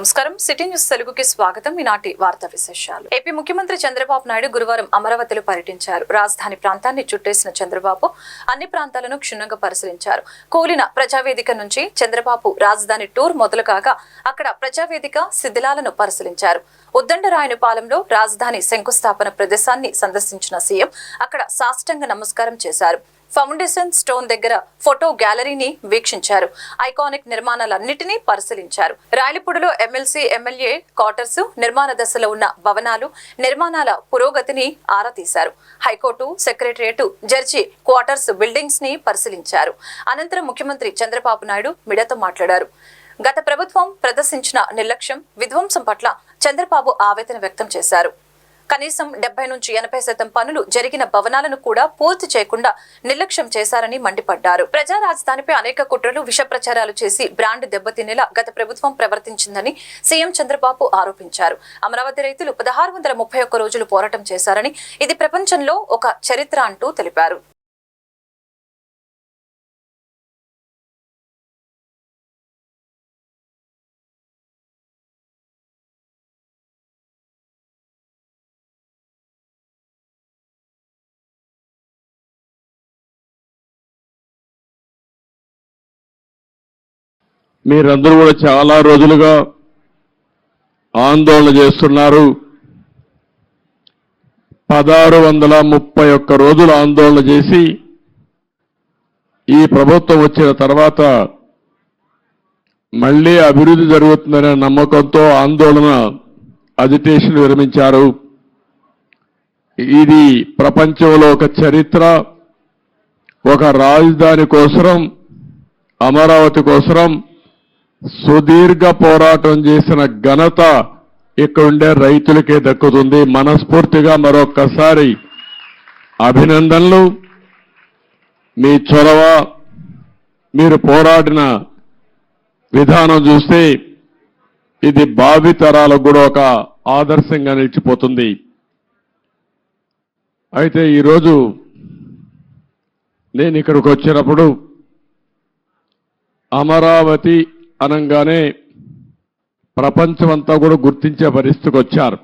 నమస్కారం. City news తెలుగుకి స్వాగతం. ఈనాటి వార్తా విశేషాలు. ఏపీ ముఖ్యమంత్రి చంద్రబాబు నాయుడు గురువారం అమరావతిలో పర్యటించారు. రాజధాని ప్రాంతాన్ని చుట్టేసిన చంద్రబాబు అన్ని ప్రాంతాలను క్షుణ్ణంగా పరిశీలించారు. కూలిన ప్రజావేదిక నుంచి చంద్రబాబు రాజధాని టూర్ మొదలు కాగా అక్కడ ప్రజావేదిక శిథిలాలను పరిశీలించారు. ఉద్దండరాయనపాలెంలో రాజధాని శంకుస్థాపన ప్రదేశాన్ని సందర్శించిన సీఎం అక్కడ సాష్టంగ నమస్కారం చేశారు. ఫౌండేషన్ స్టోన్ దగ్గర ఫోటో గ్యాలరీని వీక్షించారు. ఐకానిక్ నిర్మాణాలన్నింటినీ పరిశీలించారు. రాయలపూడిలో ఎమ్మెల్సీ ఎమ్మెల్యే క్వార్టర్స్ నిర్మాణ దశలో ఉన్న భవనాలు నిర్మాణాల పురోగతిని ఆరా తీశారు. High court secretariat judge quarters బిల్డింగ్స్ని పరిశీలించారు. అనంతరం ముఖ్యమంత్రి చంద్రబాబు నాయుడు మీడియాతో మాట్లాడారు. గత ప్రభుత్వం ప్రదర్శించిన నిర్లక్ష్యం విధ్వంసం పట్ల చంద్రబాబు ఆవేదన వ్యక్తం చేశారు. కనీసం డెబ్బై నుంచి ఎనభై శాతం పనులు జరిగిన భవనాలను కూడా పూర్తి చేయకుండా నిర్లక్ష్యం చేశారని మండిపడ్డారు. ప్రజా రాజధానిపై అనేక కుట్రలు విష ప్రచారాలు చేసి బ్రాండ్ దెబ్బతినేలా గత ప్రభుత్వం ప్రవర్తించిందని సీఎం చంద్రబాబు ఆరోపించారు. అమరావతి రైతులు పదహారు వందల ముప్పై ఒక్క రోజులు పోరాటం చేశారని ఇది ప్రపంచంలో ఒక చరిత్ర అంటూ తెలిపారు. మీరందరూ కూడా చాలా రోజులుగా ఆందోళన చేస్తున్నారు. పదహారు వందల ముప్పై ఒక్క రోజులు ఆందోళన చేసి ఈ ప్రభుత్వం వచ్చిన తర్వాత మళ్ళీ అభివృద్ధి జరుగుతుందనే నమ్మకంతో ఆందోళన అజిటేషన్ విరమించారు ఇది ప్రపంచంలో ఒక చరిత్ర ఒక రాజధాని కోసరం అమరావతి కోసరం సుదీర్ఘ పోరాటం చేసిన ఘనత ఇక్కడ ఉండే రైతులకే దక్కుతుంది. మనస్ఫూర్తిగా మరొక్కసారి అభినందనలు. మీ చొరవ మీరు పోరాడిన విధానం చూస్తే ఇది భావి తరాలకు కూడా ఒక ఆదర్శంగా నిలిచిపోతుంది. అయితే ఈరోజు నేను ఇక్కడికి వచ్చినప్పుడు అమరావతి అనగానే ప్రపంచమంతా కూడా గుర్తించే పరిస్థితికి వచ్చారు.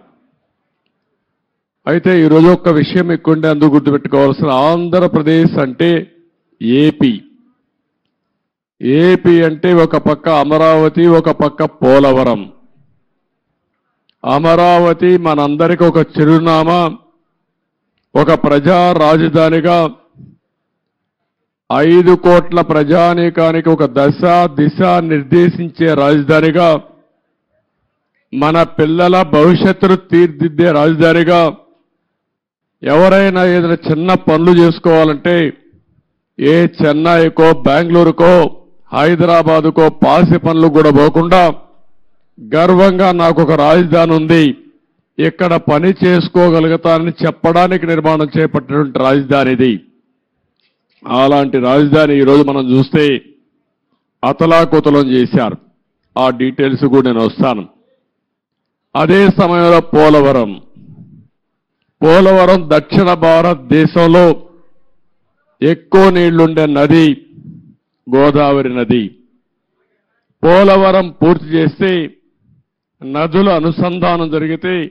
అయితే ఈరోజు ఒక్క విషయం ఎక్కువంటే అందుకు గుర్తుపెట్టుకోవాల్సిన ఆంధ్రప్రదేశ్ అంటే ఏపీ. ఏపీ అంటే ఒక పక్క అమరావతి ఒక పక్క పోలవరం. అమరావతి మనందరికీ ఒక చిరునామా ఒక ప్రజా రాజధానిగా ఐదు కోట్ల ప్రజానీకానికి ఒక దశ దిశ నిర్దేశించే రాజధానిగా మన పిల్లల భవిష్యత్తును తీర్దిద్దే రాజధానిగా ఎవరైనా ఏదైనా చిన్న పనులు చేసుకోవాలంటే ఏ చెన్నైకో బెంగళూరుకో హైదరాబాదుకో పాసి పనులు కూడా పోకుండా గర్వంగా నాకు ఒక రాజధాని ఉంది. ఇక్కడ పని చేసుకోగలుగుతానని చెప్పడానికి నిర్మాణం చేపట్టినటువంటి రాజధాని ఇది అలాంటి రాజధాని ఈరోజు మనం చూస్తే అతలాకుతలం చేశారు. ఆ డీటెయిల్స్ కూడా నేను వస్తాను. అదే సమయంలో పోలవరం. పోలవరం దక్షిణ భారతదేశంలో ఎక్కువ నీళ్ళుండే నది గోదావరి నది. పోలవరం పూర్తి చేస్తే నదుల అనుసంధానం జరిగితే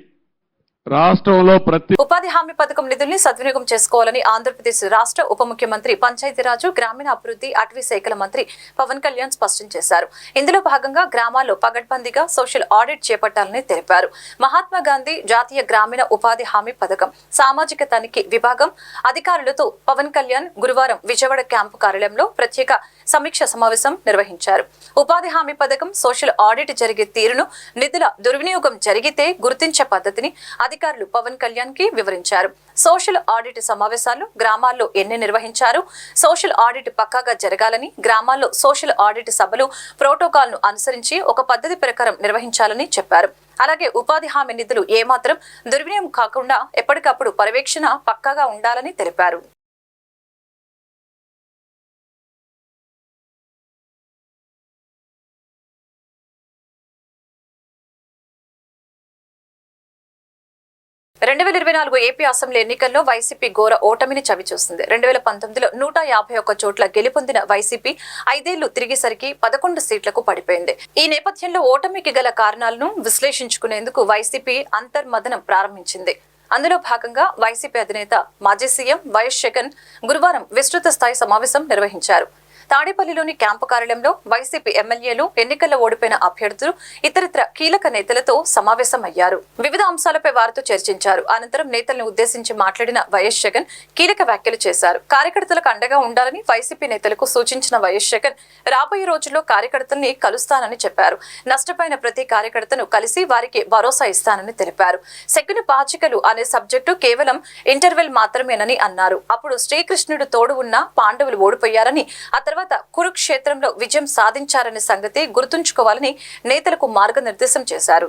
రాష్ట్రంలో ప్రతి ఉపాధి హామీ పథకం నిధుల్ని సద్వినియోగం చేసుకోవాలని ఆంధ్రప్రదేశ్ రాష్ట్ర ఉప ముఖ్యమంత్రి పంచాయతీరాజు గ్రామీణ అభివృద్ధి అటవీ శాఖల మంత్రి పవన్ కళ్యాణ్ స్పష్టం చేశారు. ఇందులో భాగంగా గ్రామాల్లో పగడ్బందీగా సోషల్ ఆడిట్ చేపట్టాలని తెలిపారు. మహాత్మా గాంధీ జాతీయ గ్రామీణ ఉపాధి హామీ పథకం సామాజిక తనిఖీ విభాగం అధికారులతో పవన్ కళ్యాణ్ గురువారం విజయవాడ క్యాంపు కార్యాలయంలో ప్రత్యేక సమీక్ష సమావేశం నిర్వహించారు. ఉపాధి హామీ పథకం సోషల్ ఆడిట్ జరిగే తీరును నిధుల దుర్వినియోగం జరిగితే గుర్తించే పద్ధతిని అధికారులు పవన్ కళ్యాణ్కి వివరించారు. సోషల్ ఆడిట్ సమావేశాలు గ్రామాల్లో ఎన్ని నిర్వహించారు? సోషల్ ఆడిట్ పక్కాగా జరగాలని గ్రామాల్లో సోషల్ ఆడిట్ సభలు ప్రోటోకాల్ను అనుసరించి ఒక పద్ధతి ప్రకారం నిర్వహించాలని చెప్పారు. అలాగే ఉపాధి హామీ నిధులు ఏమాత్రం దుర్వినియోగం కాకుండా ఎప్పటికప్పుడు పర్యవేక్షణ పక్కాగా ఉండాలని తెలిపారు. రెండు వేల ఇరవై నాలుగు ఏపీ అసెంబ్లీ ఎన్నికల్లో వైసీపీ ఘోర ఓటమిని చవిచూస్తుంది రెండు వేల పంతొమ్మిదిలో నూట యాభై ఒక్క చోట్ల గెలుపొందిన వైసీపీ ఐదేళ్ళు తిరిగేసరికి పదకొండు సీట్లకు పడిపోయింది. ఈ నేపథ్యంలో ఓటమికి గల కారణాలను విశ్లేషించుకునేందుకు వైసీపీ అంతర్మదనం ప్రారంభించింది. అందులో భాగంగా వైసీపీ అధినేత మాజీ సీఎం వైఎస్ జగన్ గురువారం విస్తృత స్థాయి సమావేశం నిర్వహించారు. తాడేపల్లిలోని క్యాంపు కార్యాలయంలో వైసీపీ ఎమ్మెల్యేలు ఎన్నికల్లో ఓడిపోయిన అభ్యర్థులు ఇతరత్ర కీలక నేతలతో సమావేశమయ్యారు. వివిధ అంశాలపై వారితో చర్చించారు. అనంతరం నేతలను ఉద్దేశించి మాట్లాడిన వైఎస్ జగన్ కీలక వ్యాఖ్యలు చేశారు. కార్యకర్తలకు అండగా ఉండాలని వైసీపీ నేతలకు సూచించిన వైఎస్ జగన్ రాబోయే రోజుల్లో కార్యకర్తల్ని కలుస్తానని చెప్పారు. నష్టపోయిన ప్రతి కార్యకర్తను కలిసి వారికి భరోసా ఇస్తానని తెలిపారు. సెగ్గుని పాచికలు అనే సబ్జెక్టు కేవలం ఇంటర్వెల్ మాత్రమేనని అన్నారు. అప్పుడు శ్రీకృష్ణుడు తోడు ఉన్న పాండవులు ఓడిపోయారని అతను తర్వాత కురుక్షేత్రంలో విజయం సాధించారనే సంగతి గుర్తుంచుకోవాలని నేతలకు మార్గనిర్దేశం చేశారు.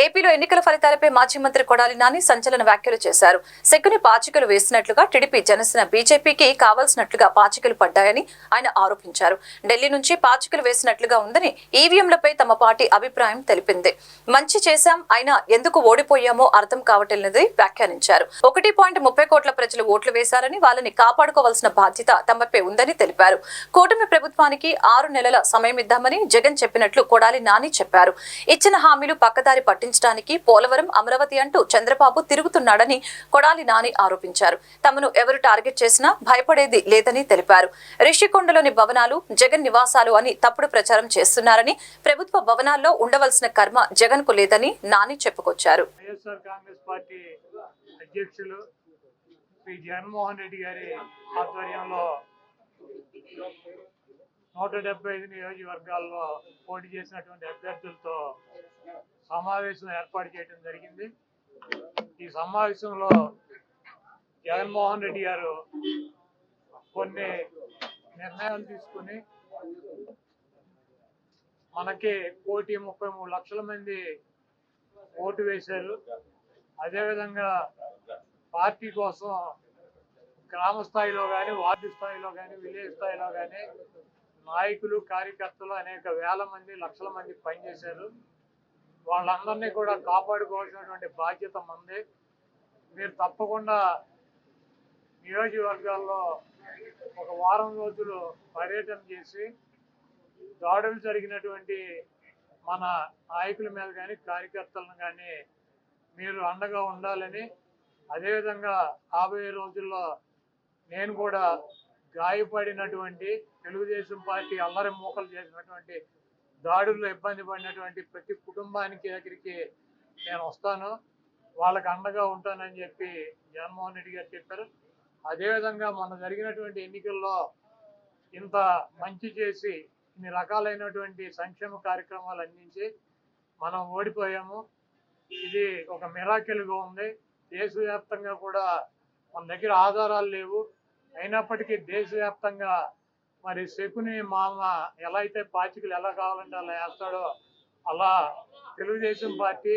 ఏపీలో ఎన్నికల ఫలితాలపై మాజీ మంత్రి కొడాలి నాని సంచలన వ్యాఖ్యలు చేశారు. సెగ్గుని పాచికలు వేసినట్లుగా టీడీపీ జనసేన బీజేపీకి కావాల్సినట్లుగా పాచికలు పడ్డాయని ఆయన ఆరోపించారు. ఢిల్లీ నుంచి పాచికలు వేసినట్లుగా ఉందని ఈవీఎంలపై తమ పార్టీ అభిప్రాయం తెలిపింది. మంచి చేశాం అయినా ఎందుకు ఓడిపోయామో అర్థం కావట్లేదని వ్యాఖ్యానించారు. ఒకటి పాయింట్ ముప్పై కోట్ల ప్రజలు ఓట్లు వేశారని వాళ్ళని కాపాడుకోవాల్సిన బాధ్యత తమపై ఉందని తెలిపారు. కూటమి ప్రభుత్వానికి ఆరు నెలల సమయం ఇద్దామని జగన్ చెప్పినట్లు కొడాలి నాని చెప్పారు. ఇచ్చిన హామీలు పక్కదారి పట్టించడానికి పోలవరం అమరావతి అంటూ చంద్రబాబు తిరుగుతున్నాడని కొడాలి నాని ఆరోపించారు. తమను ఎవరు టార్గెట్ చేసినా భయపడేది లేదని తెలిపారు. రిషికొండలోని భవనాలు జగన్ నివాసాలు అని తప్పుడు ప్రచారం చేస్తున్నారని ప్రభుత్వ భవనాల్లో ఉండవలసిన కర్మ జగన్కు లేదని నాని చెప్పుకొచ్చారు. శ్రీ జగన్మోహన్ రెడ్డి గారి ఆధ్వర్యంలో నూట డెబ్బై ఐదు నియోజకవర్గాల్లో పోటీ చేసినటువంటి అభ్యర్థులతో సమావేశం ఏర్పాటు చేయడం జరిగింది. ఈ సమావేశంలో జగన్మోహన్ రెడ్డి గారు కొన్ని నిర్ణయాలు తీసుకుని మనకి కోటి ముప్పై మూడు లక్షల మంది ఓటు వేశారు. అదేవిధంగా పార్టీ కోసం గ్రామ స్థాయిలో కానీ వార్డు స్థాయిలో కానీ విలేజ్ స్థాయిలో కానీ నాయకులు కార్యకర్తలు అనేక వేల మంది లక్షల మంది పనిచేశారు. వాళ్ళందరినీ కూడా కాపాడుకోవాల్సినటువంటి బాధ్యత మంది. మీరు తప్పకుండా నియోజకవర్గాల్లో ఒక వారం రోజులు పర్యటన చేసి దాడులు జరిగినటువంటి మన నాయకుల మీద కానీ కార్యకర్తలను కానీ మీరు అండగా ఉండాలని అదేవిధంగా రాబోయే రోజుల్లో నేను కూడా గాయపడినటువంటి తెలుగుదేశం పార్టీ అల్లరి మూకలు చేసినటువంటి దాడుల్లో ఇబ్బంది పడినటువంటి ప్రతి కుటుంబానికి దగ్గరికి నేను వస్తాను. వాళ్ళకి అండగా ఉంటానని చెప్పి జగన్మోహన్ రెడ్డి గారు చెప్పారు. అదేవిధంగా మొన్న జరిగినటువంటి ఎన్నికల్లో ఇంత మంచి చేసి ఇన్ని రకాలైనటువంటి సంక్షేమ కార్యక్రమాలు అందించి మనం ఓడిపోయాము. ఇది ఒక మిరాకిల్గా ఉంది. దేశవ్యాప్తంగా కూడా మన దగ్గర ఆధారాలు లేవు. అయినప్పటికీ దేశవ్యాప్తంగా మరి శకుని మామ ఎలా అయితే పాచికలు ఎలా కావాలంటే అలా వేస్తాడో అలా తెలుగుదేశం పార్టీ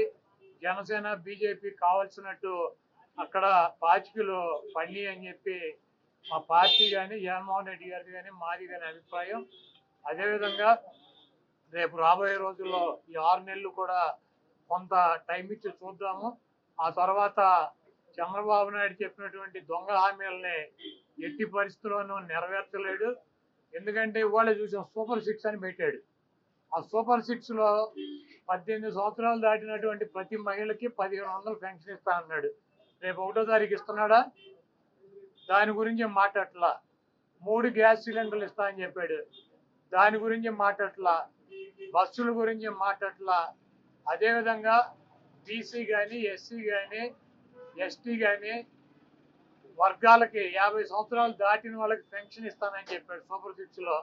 జనసేన బీజేపీ కావాల్సినట్టు అక్కడ పాచికలు పండి అని చెప్పి మా పార్టీ కానీ జగన్మోహన్ రెడ్డి గారిది కానీ మాది కానీ అభిప్రాయం. అదేవిధంగా రేపు రాబోయే రోజుల్లో ఈ ఆరు నెలలు కూడా కొంత టైం ఇచ్చి చూద్దాము. ఆ తర్వాత చంద్రబాబు నాయుడు చెప్పినటువంటి దొంగ హామీలని ఎట్టి పరిస్థితుల్లోనూ నెరవేర్చలేడు ఎందుకంటే ఇవాళ చూసాం సూపర్ సిక్స్ అని పెట్టాడు. ఆ సూపర్ సిక్స్లో పద్దెనిమిది సంవత్సరాలు దాటినటువంటి ప్రతి మహిళకి పదిహేను వందలు పెన్షన్ ఇస్తా అన్నాడు. రేపు ఒకటో తారీఖు ఇస్తున్నాడా? దాని గురించి మాట్లాడలా మూడు గ్యాస్ సిలిండర్లు ఇస్తా అని చెప్పాడు. దాని గురించి మాట్లాడలా బస్సుల గురించి మాట్లాడలా అదేవిధంగా బీసీ కానీ ఎస్సీ కానీ ఎస్టీ కానీ వర్గాలకి యాభై సంవత్సరాలు దాటిన వాళ్ళకి పెన్షన్ ఇస్తానని చెప్పాడు సూపర్ సిక్స్లో.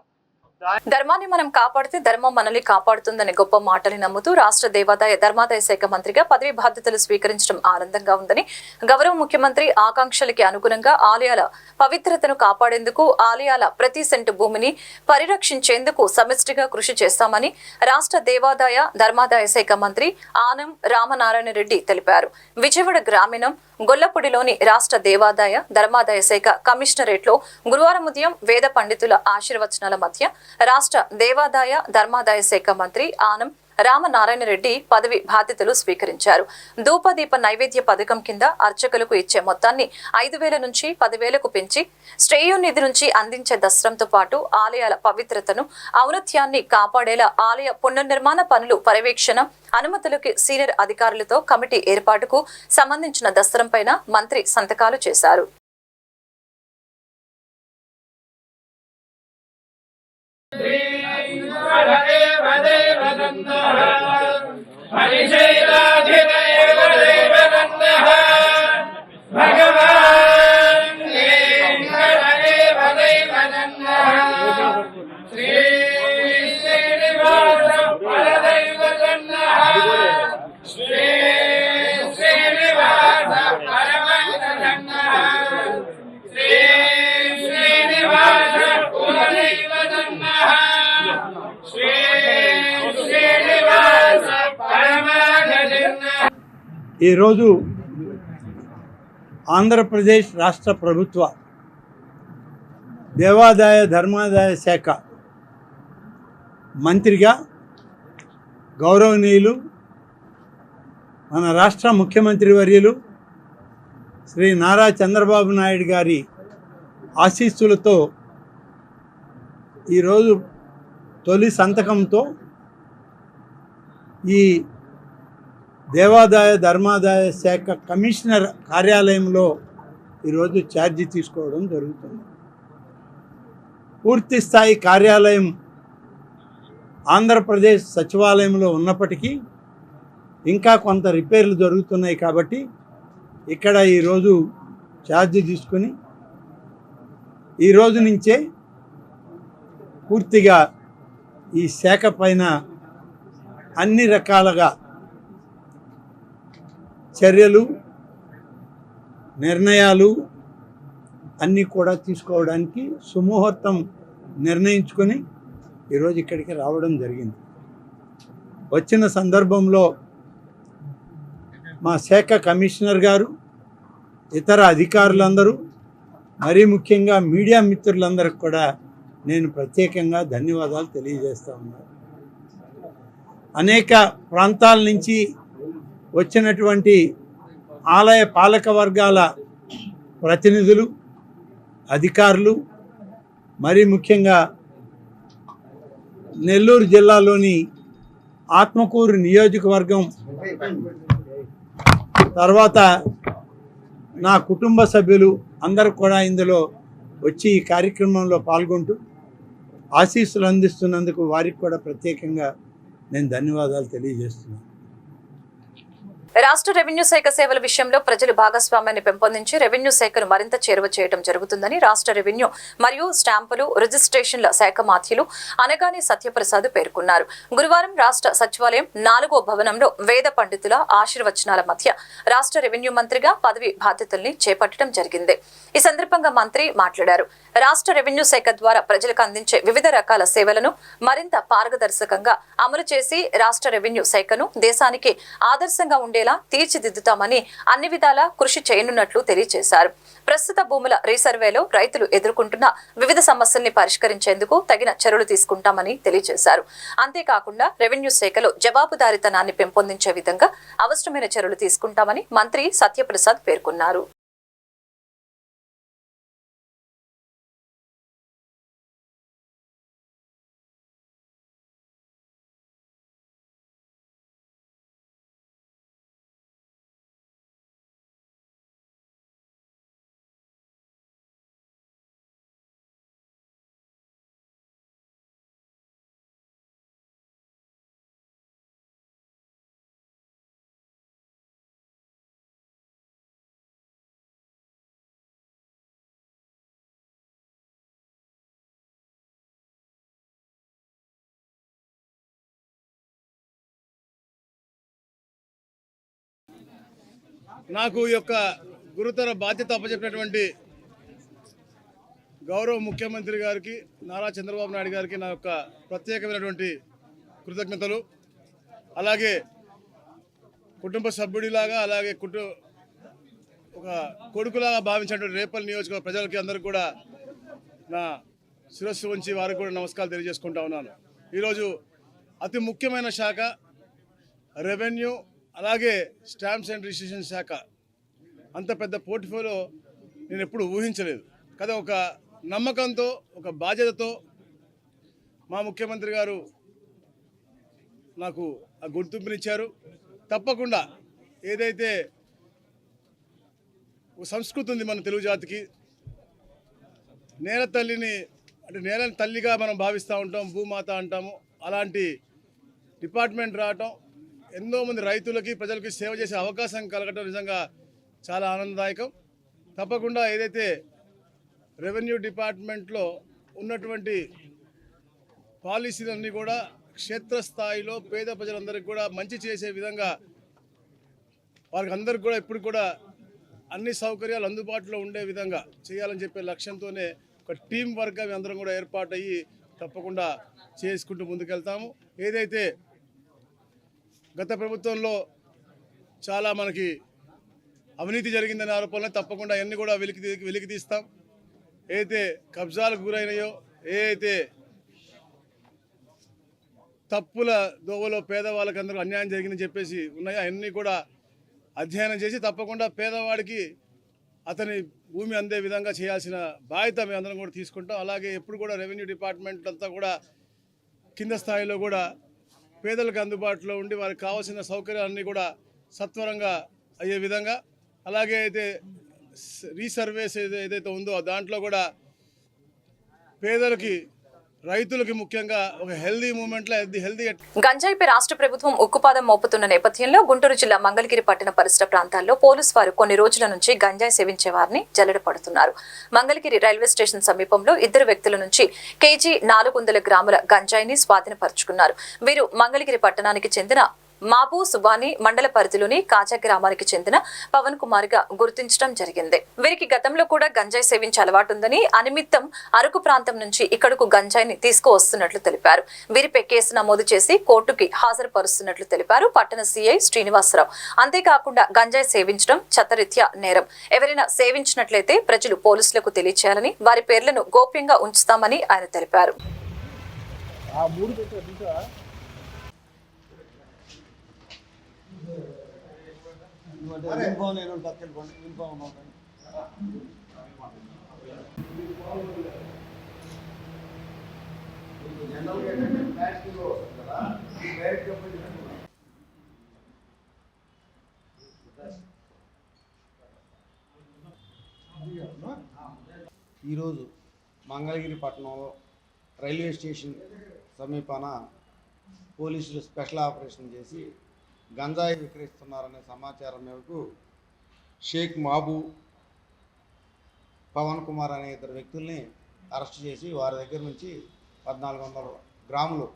ధర్మాన్ని మనం కాపాడితే ధర్మం మనల్ని కాపాడుతుందనే గొప్ప మాటని నమ్ముతూ రాష్ట్ర దేవాదాయ ధర్మాదాయ శాఖ మంత్రిగా పదవి బాధ్యతలు స్వీకరించడం ఆనందంగా ఉందని గౌరవ ముఖ్యమంత్రి ఆకాంక్షలకి అనుగుణంగా ఆలయాల పవిత్రతను కాపాడేందుకు ఆలయాల ప్రతి సెంటు భూమిని పరిరక్షించేందుకు సమిష్టిగా కృషి చేస్తామని రాష్ట్ర దేవాదాయ ధర్మాదాయ శాఖ మంత్రి ఆనం రామనారాయణ రెడ్డి తెలిపారు. విజయవాడ గ్రామీణం గొల్లపూడిలోని రాష్ట్ర దేవాదాయ ధర్మాదాయ శాఖ కమిషనరేట్లో గురువారం ఉదయం వేద పండితుల ఆశీర్వచనాల మధ్య రాష్ట్ర దేవాదాయ ధర్మాదాయ శాఖ మంత్రి ఆనం రామనారాయణ రెడ్డి పదవి బాధ్యతలు స్వీకరించారు. ధూపదీప నైవేద్య పథకం కింద అర్చకులకు ఇచ్చే మొత్తాన్ని ఐదు వేల నుంచి పదివేలకు పెంచి శ్రేయో నిధి నుంచి అందించే దసరంతో పాటు ఆలయాల పవిత్రతను ఔన్నత్యాన్ని కాపాడేలా ఆలయ పునర్నిర్మాణ పనులు పర్యవేక్షణ అనుమతులకి సీనియర్ అధికారులతో కమిటీ ఏర్పాటుకు సంబంధించిన దస్త్రం పైన మంత్రి సంతకాలు చేశారు. ఈరోజు ఆంధ్రప్రదేశ్ రాష్ట్ర ప్రభుత్వ దేవాదాయ ధర్మాదాయ శాఖ మంత్రిగా గౌరవనీయులు మన రాష్ట్ర ముఖ్యమంత్రి వర్యులు శ్రీ నారా చంద్రబాబు నాయుడు గారి ఆశీస్సులతో ఈరోజు తొలి సంతకంతో ఈ దేవాదాయ ధర్మాదాయ శాఖ కమిషనర్ కార్యాలయంలో ఈరోజు ఛార్జీ తీసుకోవడం జరుగుతుంది. పూర్తి స్థాయి కార్యాలయం ఆంధ్రప్రదేశ్ సచివాలయంలో ఉన్నప్పటికీ ఇంకా కొంత రిపేర్లు జరుగుతున్నాయి కాబట్టి ఇక్కడ ఈరోజు ఛార్జీ తీసుకొని ఈరోజు నుంచే పూర్తిగా ఈ శాఖ పైన అన్ని రకాలుగా చర్యలు నిర్ణయాలు అన్నీ కూడా తీసుకోవడానికి సుముహూర్తం నిర్ణయించుకొని ఈరోజు ఇక్కడికి రావడం జరిగింది. వచ్చిన సందర్భంలో మా శాఖ కమిషనర్ గారు ఇతర అధికారులందరూ మరీ ముఖ్యంగా మీడియా మిత్రులందరికి కూడా నేను ప్రత్యేకంగా ధన్యవాదాలు తెలియజేస్తా ఉన్నాను. అనేక ప్రాంతాల నుంచి వచ్చినటువంటి ఆలయ పాలక వర్గాల ప్రతినిధులు అధికారులు మరీ ముఖ్యంగా నెల్లూరు జిల్లాలోని ఆత్మకూరు నియోజకవర్గం తర్వాత నా కుటుంబ సభ్యులు అందరూ కూడా ఇందులో వచ్చి ఈ కార్యక్రమంలో పాల్గొంటూ ఆశీస్సులు అందిస్తున్నందుకు వారికి కూడా ప్రత్యేకంగా నేను ధన్యవాదాలు తెలియజేస్తున్నాను. రాష్ట్ర రెవెన్యూ శాఖ సేవల విషయంలో ప్రజలు భాగస్వామ్యాన్ని పెంపొందించి రెవెన్యూ శాఖను మరింత చేరువ చేయడం జరుగుతుందని రాష్ట్ర రెవెన్యూ మరియు స్టాంపులు రిజిస్ట్రేషన్ల శాఖ మాధ్యులు అనగానే సత్యప్రసాద్ పేర్కొన్నారు. గురువారం రాష్ట్ర సచివాలయం నాలుగో భవనంలో వేద పండితుల ఆశీర్వచనాల మధ్య రాష్ట్ర రెవెన్యూ మంత్రిగా పదవి బాధ్యతల్ని చేపట్టడం జరిగింది. ఈ సందర్భంగా మంత్రి మాట్లాడారు. రాష్ట్ర రెవెన్యూ శాఖ ద్వారా ప్రజలకు అందించే వివిధ రకాల సేవలను మరింత పారదర్శకంగా అమలు చేసి రాష్ట్ర రెవెన్యూ శాఖను దేశానికి ఆదర్శంగా ఉండేలా తీర్చిదిద్దుతామని అన్ని విధాలా కృషి చేయనున్నట్లు తెలియజేశారు. ప్రస్తుత భూముల రీసర్వేలో రైతులు ఎదుర్కొంటున్న వివిధ సమస్యల్ని పరిష్కరించేందుకు తగిన చర్యలు తీసుకుంటామని తెలియజేశారు. అంతేకాకుండా రెవెన్యూ శాఖలో జవాబుదారితనాన్ని పెంపొందించే విధంగా అవసరమైన చర్యలు తీసుకుంటామని మంత్రి సత్యప్రసాద్ పేర్కొన్నారు. నాకు ఈ యొక్క గురుతర బాధ్యత అప్పచెప్పినటువంటి గౌరవ ముఖ్యమంత్రి గారికి నారా చంద్రబాబు నాయుడు గారికి నా యొక్క ప్రత్యేకమైనటువంటి కృతజ్ఞతలు. అలాగే కుటుంబ సభ్యుడిలాగా అలాగే కుటు ఒక కొడుకులాగా భావించినటువంటి రేపల్ నియోజకవర్గ ప్రజలకి అందరికీ కూడా నా శిరస్సు ఉంచి వారికి కూడా నమస్కారాలు తెలియజేసుకుంటా ఉన్నాను. ఈరోజు అతి ముఖ్యమైన శాఖ రెవెన్యూ అలాగే స్టాంప్స్ అండ్ రిజిస్ట్రేషన్ శాఖ అంత పెద్ద పోర్ట్ఫోలియో నేను ఎప్పుడు ఊహించలేదు. కదా ఒక నమ్మకంతో ఒక బాధ్యతతో మా ముఖ్యమంత్రి గారు నాకు ఆ గుర్తింపునిచ్చారు. తప్పకుండా ఏదైతే సంస్కృతి ఉంది మన తెలుగు జాతికి నేల తల్లిని అంటే నేలని తల్లిగా మనం భావిస్తూ ఉంటాం భూమాత అంటాము అలాంటి డిపార్ట్మెంట్ రావటం ఎంతోమంది రైతులకి ప్రజలకి సేవ చేసే అవకాశం కలగటం నిజంగా చాలా ఆనందదాయకం. తప్పకుండా ఏదైతే రెవెన్యూ డిపార్ట్మెంట్లో ఉన్నటువంటి పాలసీలన్నీ కూడా క్షేత్రస్థాయిలో పేద ప్రజలందరికీ కూడా మంచి చేసే విధంగా వారికి అందరికి కూడా ఇప్పుడు కూడా అన్ని సౌకర్యాలు అందుబాటులో ఉండే విధంగా చేయాలని చెప్పే లక్ష్యంతోనే ఒక టీం వర్క్గా మేము అందరం కూడా ఏర్పాటయ్యి తప్పకుండా చేసుకుంటూ ముందుకెళ్తాము. ఏదైతే గత ప్రభుత్వంలో చాలా మనకి అవినీతి జరిగిందనే ఆరోపణలు తప్పకుండా అవన్నీ కూడా వెలికి తీ- వెలికి తీస్తాం. ఏదైతే కబ్జాలకు గురైనయో ఏదైతే తప్పుల దోవలో పేదవాళ్ళకి అందరూ అన్యాయం జరిగిందని చెప్పేసి ఉన్నాయో అవన్నీ కూడా అధ్యయనం చేసి తప్పకుండా పేదవాడికి అతని భూమి అందే విధంగా చేయాల్సిన బాధ్యత మేము అందరం కూడా తీసుకుంటాం. అలాగే ఎప్పుడు కూడా రెవెన్యూ డిపార్ట్మెంట్ అంతా కూడా కింద స్థాయిలో కూడా పేదలకు అందుబాటులో ఉండి వారికి కావాల్సిన సౌకర్యాలన్నీ కూడా సత్వరంగా అయ్యే విధంగా అలాగే అయితే రీసర్వేస్ ఏదైతే ఉందో దాంట్లో కూడా పేదలకి రైతులకి ముఖ్యంగా ఒక హెల్దీ మూమెంట్ హెల్దీ గంజాయిపై రాష్ట్ర ప్రభుత్వం ఉక్కుపాదం మోపుతున్న నేపథ్యంలో గుంటూరు జిల్లా మంగళగిరి పట్టణ పరిసర ప్రాంతాల్లో పోలీసు వారు కొన్ని రోజుల నుంచి గంజాయి సేవించే వారిని జల్లెడ పడుతున్నారు. మంగళగిరి రైల్వే స్టేషన్ సమీపంలో ఇద్దరు వ్యక్తుల నుంచి కేజీ నాలుగు వందల గ్రాముల గంజాయిని స్వాధీనపరుచుకున్నారు. వీరు మంగళగిరి పట్టణానికి చెందిన మాబూ సుబాని మండల పరిధిలోని కాజా గ్రామానికి చెందిన పవన్ కుమార్గా గుర్తించడం జరిగింది. వీరికి గతంలో కూడా గంజాయి సేవించే అలవాటుందని అనిమిత్తం అరకు ప్రాంతం నుంచి ఇక్కడకు గంజాయిని తీసుకువస్తున్నట్లు తెలిపారు. వీరిపై కేసు నమోదు చేసి కోర్టుకి హాజరుపరుస్తున్నట్లు తెలిపారు పట్టణ సీఐ శ్రీనివాసరావు. అంతేకాకుండా గంజాయి సేవించడం చట్టరీత్యా నేరం. ఎవరైనా సేవించినట్లయితే ప్రజలు పోలీసులకు తెలియచేయాలని వారి పేర్లను గోప్యంగా ఉంచుతామని ఆయన తెలిపారు. ఈరోజు మంగళగిరి పట్టణంలో రైల్వే స్టేషన్ సమీపాన పోలీసులు స్పెషల్ ఆపరేషన్ చేసి గంజాయి విక్రయిస్తున్నారనే సమాచారం మేరకు షేక్ మాబు పవన్ కుమార్ అనే ఇద్దరు వ్యక్తుల్ని అరెస్ట్ చేసి వారి దగ్గర నుంచి పద్నాలుగు వందల గ్రాములు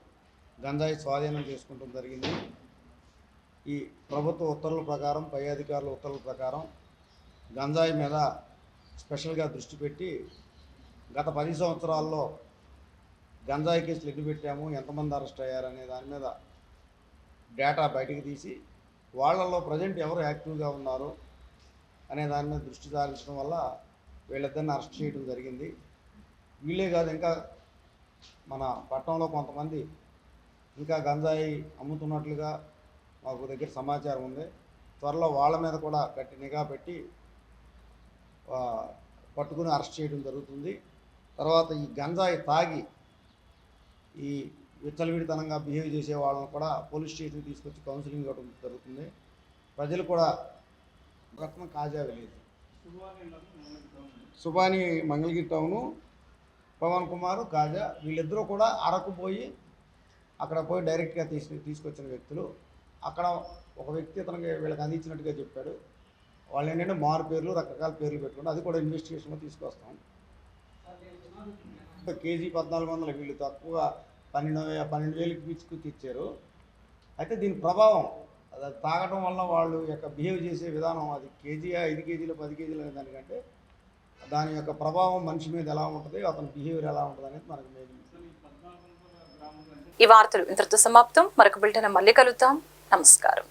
గంజాయి స్వాధీనం చేసుకోవడం జరిగింది. ఈ ప్రభుత్వ ఉత్తర్వుల ప్రకారం పై అధికారుల ఉత్తర్వుల ప్రకారం గంజాయి మీద స్పెషల్గా దృష్టి పెట్టి గత పది సంవత్సరాల్లో గంజాయి కేసులు ఎన్ని పెట్టాము ఎంతమంది అరెస్ట్ అయ్యారనే దాని మీద డేటా బయటకు తీసి వాళ్ళల్లో ప్రజెంట్ ఎవరు యాక్టివ్గా ఉన్నారు అనే దాని మీద దృష్టి సారించడం వల్ల వీళ్ళిద్దరిని అరెస్ట్ చేయడం జరిగింది. వీళ్ళే కాదు ఇంకా మన పట్టణంలో కొంతమంది ఇంకా గంజాయి అమ్ముతున్నట్లుగా మాకు దగ్గర సమాచారం ఉంది. త్వరలో వాళ్ళ మీద కూడా గట్టి నిఘా పెట్టి పట్టుకుని అరెస్ట్ చేయడం జరుగుతుంది. తర్వాత ఈ గంజాయి తాగి ఈ విచ్చలవిడితనంగా బిహేవ్ చేసే వాళ్ళని కూడా పోలీస్ స్టేషన్కి తీసుకొచ్చి కౌన్సిలింగ్ ఇవ్వడం జరుగుతుంది. ప్రజలు కూడా రత్న కాజా విలేజ్ సుబాని మంగళగిరి టౌను పవన్ కుమార్ కాజా వీళ్ళిద్దరూ కూడా అరకు పోయి అక్కడ పోయి డైరెక్ట్గా తీసుకు తీసుకొచ్చిన వ్యక్తులు. అక్కడ ఒక వ్యక్తి అతనికి వీళ్ళకి అందించినట్టుగా చెప్పాడు. వాళ్ళు ఏంటంటే మారు పేర్లు రకరకాల పేర్లు పెట్టుకుంటే అది కూడా ఇన్వెస్టిగేషన్లో తీసుకొస్తాం. కేజీ పద్నాలుగు వందల వీళ్ళు తక్కువ పన్నెండు పన్నెండు వేలకి పిచ్చుకు తెచ్చారు. అయితే దీని ప్రభావం అది తాగటం వల్ల వాళ్ళు యొక్క బిహేవ్ చేసే విధానం అది కేజీ ఐదు కేజీలు పది కేజీలు అనే దానికంటే దాని యొక్క ప్రభావం మనిషి మీద ఎలా ఉంటుంది అతని బిహేవియర్ ఎలా ఉంటుంది అనేది మనకు మెయిన్ ఈ వార్తలు ఇంతటితో సమాప్తం. మరొక బిల్టన్ మళ్ళీ కలుద్దాం. నమస్కారం.